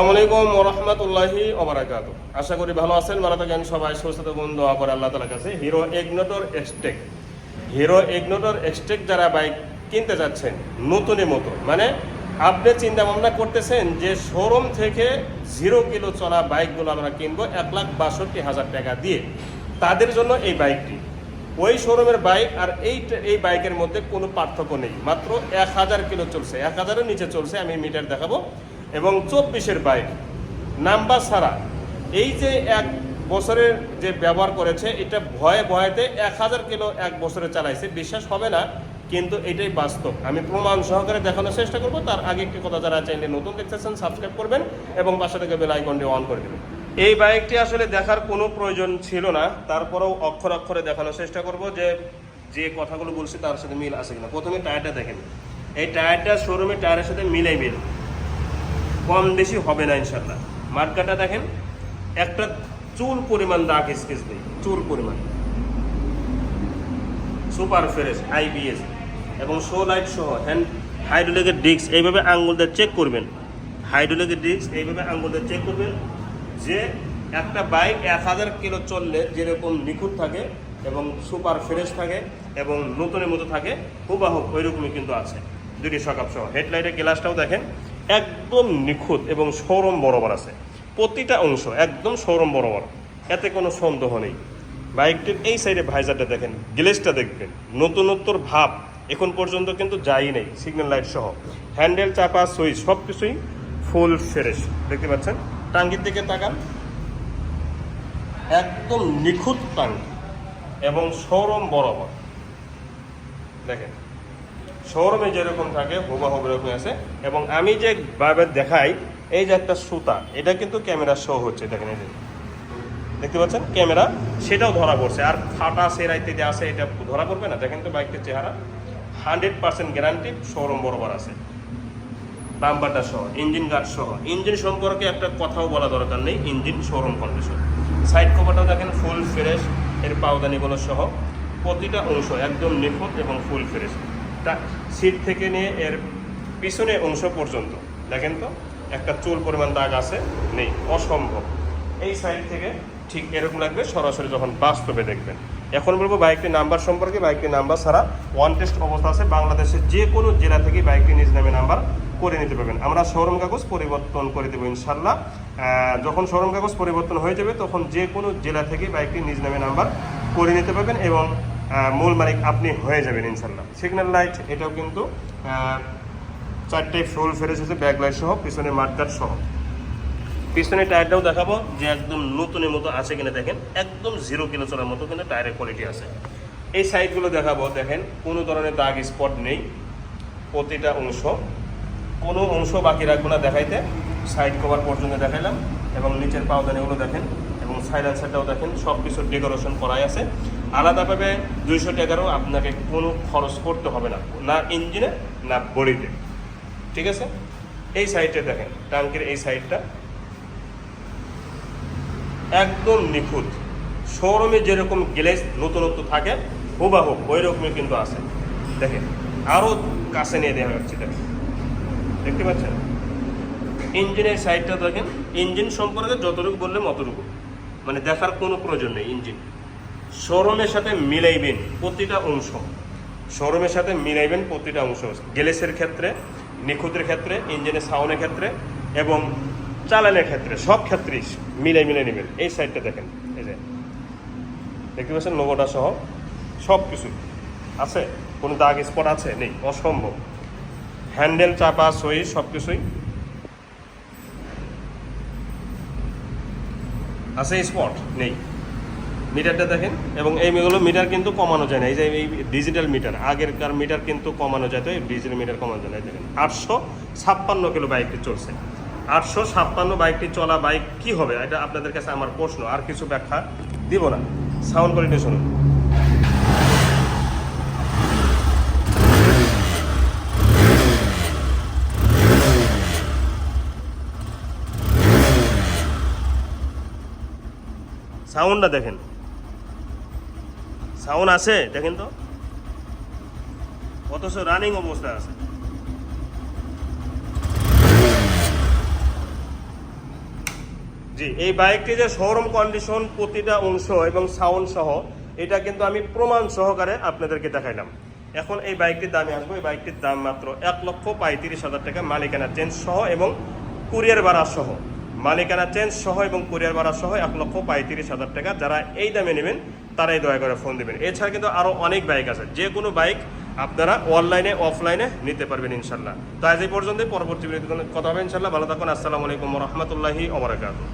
আসসালামাইকুম ওরহমতুল্লাহি ওবরাকাত আশা করি ভালো আছেন, ভালো থাকেন সবাই। সুস্থ থাকুন, দোয়া করে আল্লাহ তালার কাছে। Hero Ignitor Xtec Hero Ignitor Xtec যারা বাইক কিনতে যাচ্ছেন, নতুনের মতো। মানে আপনি চিন্তা ভাবনা করতেছেন যে শোরুম থেকে জিরো কিলো চলা বাইকগুলো আমরা কিনবো এক লাখ বাষট্টি হাজার টাকা দিয়ে। তাদের জন্য এই বাইকটি। ওই শোরুমের বাইক আর এই এই বাইকের মধ্যে কোনো পার্থক্য নেই। মাত্র এক হাজার কিলো চলছে। এক হাজারের নিচে চলছে, আমি মিটার দেখাবো। এবং চব্বিশের বাইক নাম্বার ছাড়া এই যে এক বছরের যে ব্যবহার করেছে, এটা ভয়ে ভয়েতে এক হাজার কিলো এক বছরে চালাইছে। বিশ্বাস হবে না, কিন্তু এটাই বাস্তব। আমি প্রমাণ সহকারে দেখানোর চেষ্টা করব। তার আগে একটি কথা যারা চাইলে নতুন দেখতেছেন সাবস্ক্রাইব করবেন এবং পাশে থেকে বেল আইকনটি অন করে দেবেন। এই বাইকটি আসলে দেখার কোনো প্রয়োজন ছিল না। তারপরেও অক্ষর অক্ষরে দেখানোর চেষ্টা করব যে যে কথাগুলো বলছি তার সাথে মিল আছে কিনা। প্রথমে টায়ারটা দেখেন। এই টায়ারটা শোরুমের টায়ারের সাথে মিলাই মিল। কম বেশি হবে না ইনশাল্লাহ মার্কাটা দেখেন, একটা চুল পরিমাণ দাগ স্কেচ নেই চুল পরিমাণ। সুপার ফ্রেশ আইবিএস এবং শো লাইট সহ হ্যান্ড হাইড্রোলিকের ডিস্ক এইভাবে আঙ্গুল দিয়ে চেক করবেন। হাইড্রোলিকের ডিস্ক এইভাবে আঙ্গুল দিয়ে চেক করবেন যে একটা বাইক এক হাজার কিলো চললে যেরকম নিখুঁত থাকে এবং সুপার ফ্রেশ থাকে এবং নতুনের মতো থাকে হুবাহুব ওই রকমই কিন্তু আছে। দুটি সকাপ সহ হেডলাইটের গ্লাসটাও দেখেন। একদম নিখুঁত এবং সৌরম বরাবর আছে। প্রতিটা অংশ একদম সৌরম বরাবর। এতে কোনো সন্দেহ নেই। বাইকটির এই সাইডে ভাইজারটা দেখেন, গ্লেসটা দেখবেন। নতুনত্বর ভাব এখন পর্যন্ত কিন্তু যাই নেই, সিগন্যাল লাইট সহ। হ্যান্ডেল, চাপা, সুইচ সব কিছুই ফুল ফ্রেশ। দেখতে পাচ্ছেন? টাঙ্গির দিকে তাকান। একদম নিখুঁত টাঙ্গি এবং সৌরম বরাবর। দেখেন। শোরুমে যেরকম থাকে হুবাহুব এরকম আছে। এবং আমি যে ভাবে দেখাই, এই যে একটা সুতা, এটা কিন্তু ক্যামেরা শো হচ্ছে, দেখেন এই দেখতে পাচ্ছেন? ক্যামেরা, সেটাও ধরা পড়ছে। আর ফাটা সেরাইতে যে আছে এটা ধরা পড়বে না। দেখেন তো বাইকটির চেহারা। হান্ড্রেড পার্সেন্ট গ্যারান্টি শোরুম বরাবর আছে। নাম্বারটা সহ, ইঞ্জিন গার্ড সহ। ইঞ্জিন সম্পর্কে একটা কথাও বলা দরকার নেই, ইঞ্জিন শোরুম কন্ডিশন সাইড কভারটাও দেখেন ফুল ফ্রেশ এর পাওদানিগুলো সহ। প্রতিটা অংশ একদম নিখুঁত এবং ফুল ফ্রেশ সিট থেকে নিয়ে এর পিছনে অংশ পর্যন্ত। দেখেন তো, একটা চুল পরিমাণ দাগ আছে, নেই, অসম্ভব। এই সাইড থেকে ঠিক এরকম লাগবে, সরাসরি যখন বাস্তবে দেখবেন। এখন বলব বাইকটির নাম্বার সম্পর্কে বাইকটির নাম্বার ছাড়া ওয়ান টেস্ট অবস্থা আছে। বাংলাদেশের যে কোনো জেলা থেকে বাইকটি নিজ নামে নাম্বার করে নিতে পারবেন। আমরা শোরুম কাগজ পরিবর্তন করে দেবো ইনশাল্লাহ যখন শোরুম কাগজ পরিবর্তন হয়ে যাবে, তখন যে কোনো জেলা থেকে বাইকটি নিজ নামে নাম্বার করে নিতে পারবেন এবং মূল মালিক আপনি হয়ে যাবেন ইনশাল্লাহ সিগন্যাল লাইট এটাও কিন্তু চারটে ফুল ফেরেস হচ্ছে ব্যাক লাইট সহ, পিছনে মাঠগাট সহ। পিছনে টায়ারটাও দেখাবো যে একদম নতুনের মতো আছে কিনা দেখেন। একদম জিরো কিলো চলার মতো কিন্তু টায়ারের কোয়ালিটি আছে। এই সাইডগুলো দেখাবো, দেখেন, কোনো ধরনের দাগ স্পট নেই। প্রতিটা অংশ। কোনো অংশ বাকি রাখব না দেখাইতে। সাইড কভার পর্যন্ত দেখাইলাম। এবং নিচের পাওদানিগুলো দেখেন। এবং সাইলেন্সারটাও দেখেন। সব কিছু ডেকোরেশন করাই আছে। আলাদাভাবে দুইশো টাকারও আপনাকে কোনো খরচ করতে হবে না না ইঞ্জিনে, না বডিতে। ঠিক আছে? এই সাইডটা দেখেন, ট্যাঙ্কের এই সাইডটা। একদম নিখুঁত। শোরুমে যেরকম গ্লেস নতুনত্ব থাকে হুবাহুব ওই রকমই কিন্তু আছে। দেখেন আরও কাছে নিয়ে দেওয়া হচ্ছে দেখেন। দেখতে পাচ্ছেন? ইঞ্জিনের সাইডটা দেখেন, ইঞ্জিন সম্পর্কে যতটুকু বললে অতটুকু। মানে দেখার কোনো প্রয়োজন নেই ইঞ্জিন। শোরুমের সাথে মিলাইবেন প্রতিটা অংশ। শোরুমের সাথে মিলাইবেন প্রতিটা অংশ। গ্যালেসের ক্ষেত্রে, নিখুঁতের ক্ষেত্রে, ইঞ্জিনের সাউন্ডের ক্ষেত্রে এবং চালানের ক্ষেত্রে, সব ক্ষেত্রেই মিলাই মিলাই নেবেন। এই সাইডটা দেখেন, এই যে। দেখতে পাচ্ছেন লোগোটা সহ সব কিছু আছে? কোনো দাগ স্পট আছে? নেই, অসম্ভব। হ্যান্ডেল, চাপা, সই, সব কিছুই আছে স্পট নেই। মিটারটা দেখেন, এবং এই মেয়েগুলো মিটার কিন্তু কমানো যায় না। এই যে এই ডিজিটাল মিটার, আগেরকার মিটার কিন্তু কমানো যায়, তো এই ডিজিটাল মিটার কমানো যায় না। দেখেন, আটশো ছাপ্পান্ন কিলো বাইকটি চলছে। আটশো ছাপ্পান্ন বাইকটি চলা বাইক কি হবে? এটা আপনাদের কাছে আমার প্রশ্ন, আর কিছু ব্যাখ্যা দিব না। সাউন্ড কোয়ালিটি শুনুন। সাউন্ডটা দেখেন। সাউন্ড আছে, দেখেন তো। অথচ রানিং অবস্থায় আছে। জি, এই বাইকটি যে শোরুম কন্ডিশন প্রতিটা অংশ এবং সাউন্ড সহ, এটা কিন্তু আমি প্রমাণ সহকারে আপনাদেরকে দেখাইলাম। এখন এই বাইকটির দামে আসব। এই বাইকটির দাম মাত্র এক লক্ষ পঁয়ত্রিশ হাজার টাকা। মালিকানা চেঞ্জ সহ এবং কুরিয়ার ভাড়া সহ। মালিকানা চেঞ্জ সহ এবং কুরিয়ার ভাড়া সহ এক লক্ষ পঁয়ত্রিশ হাজার টাকা। যারা এই দামে নেবেন, তারাই দয়া করে ফোন দেবেন। এছাড়া কিন্তু আরও অনেক বাইক আছে। যে কোনো বাইক আপনারা অনলাইনে, অফলাইনে নিতে পারবেন ইনশাল্লাহ তো আজ এই পর্যন্ত পরবর্তী কথা হবে ইনশাল্লাহ ভালো থাকুন। আসসালামু আলাইকুম রহমতুল্লাহি ওবরাকাতুহ